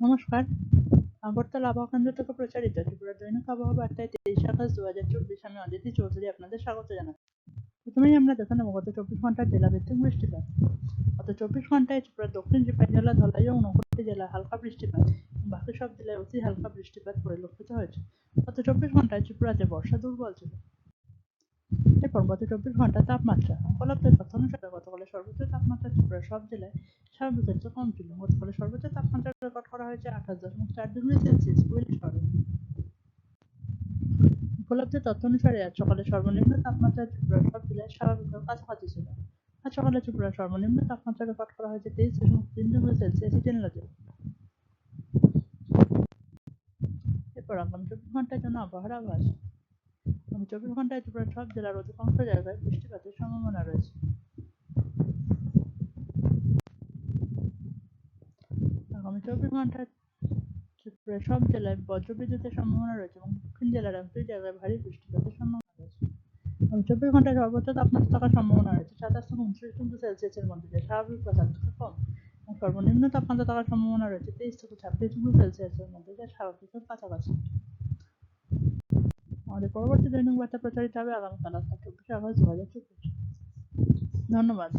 নমস্কার। আগরতলা আবহাওয়া কেন্দ্র থেকে প্রচারিত ত্রিপুরা দৈনিক আবহাওয়া বার্তায় তেইশ আগস্ট দু হাজার চব্বিশ আমি অদিতি চৌধুরী আপনাদের স্বাগত জানাচ্ছি। প্রথমেই আমরা দেখে নেব গত চব্বিশ ঘণ্টার জেলাভিত্তিক বৃষ্টিপাত। গত চব্বিশ ঘন্টায় ত্রিপুরা দক্ষিণ চিপাই জেলা, ধলাই ও ঊনকোটি জেলায় হালকা বৃষ্টিপাত বাকি সব জেলায় অতি হালকা বৃষ্টিপাত পরিলক্ষিত হয়েছে। গত চব্বিশ ঘন্টায় ত্রিপুরাতে বর্ষা দুর্বল ছিল। এরপর গত চব্বিশ ঘণ্টা তাপমাত্রা উপলব্ধ তথ্য অনুসারে গতকালে সর্বোচ্চ তাপমাত্রা ত্রিপুরার সব জেলায় চেয়ে কম ছিল। গতকালে সর্বোচ্চ তাপমাত্রা রেকর্ড করা হয়েছে আঠাশ দশমিক চার ডিগ্রি সেলসিয়াস কুয়েলি শহরে উপলব্ধ তথ্য অনুসারে আজ সকালে সর্বনিম্ন তাপমাত্রা ত্রিপুরার সব জেলায় স্বাভাবিকের কাছাকাছি ছিল। আজ সকালে ত্রিপুরার সর্বনিম্ন তাপমাত্রা রেকর্ড করা হয়েছে তেইশ দশমিক তিন ডিগ্রি সেলসিয়াস ইটেনলাতে এরপর আগামী চব্বিশ ঘণ্টার জন্য আবহাওয়ার আভাস। আগামী চব্বিশ ঘন্টায় ত্রিপুরার সব জেলার অধিকাংশ জায়গায় বৃষ্টিপাতের সম্ভাবনা রয়েছে। আগামী চব্বিশ ঘন্টায় ত্রিপুরার সব জেলায় বজ্রবিদ্যুতের সম্ভাবনা রয়েছে এবং দক্ষিণ জেলার এক দুই জায়গায় ভারী বৃষ্টিপাতের সম্ভাবনা রয়েছে। আগামী চব্বিশ ঘন্টায় সর্বোচ্চ তাপমাত্রা থাকার সম্ভাবনা রয়েছে। সাতাশ থেকে উনত্রিশ ডিগ্রি সেলসিয়াসের মধ্যে যা স্বাভাবিক বা তার থেকে কম এবং সর্বনিম্ন তাপমাত্রা থাকার সম্ভাবনা রয়েছে। তেইশ থেকে ছাব্বিশ ডিগ্রি সেলসিয়াসের মধ্যে যা স্বাভাবিকের কাছাকাছি। আমাদের পরবর্তী দৈনিক বার্তা প্রচারিত হবে আগামীকাল আটটা চব্বিশে আগস্ট দু হাজার চব্বিশ। ধন্যবাদ।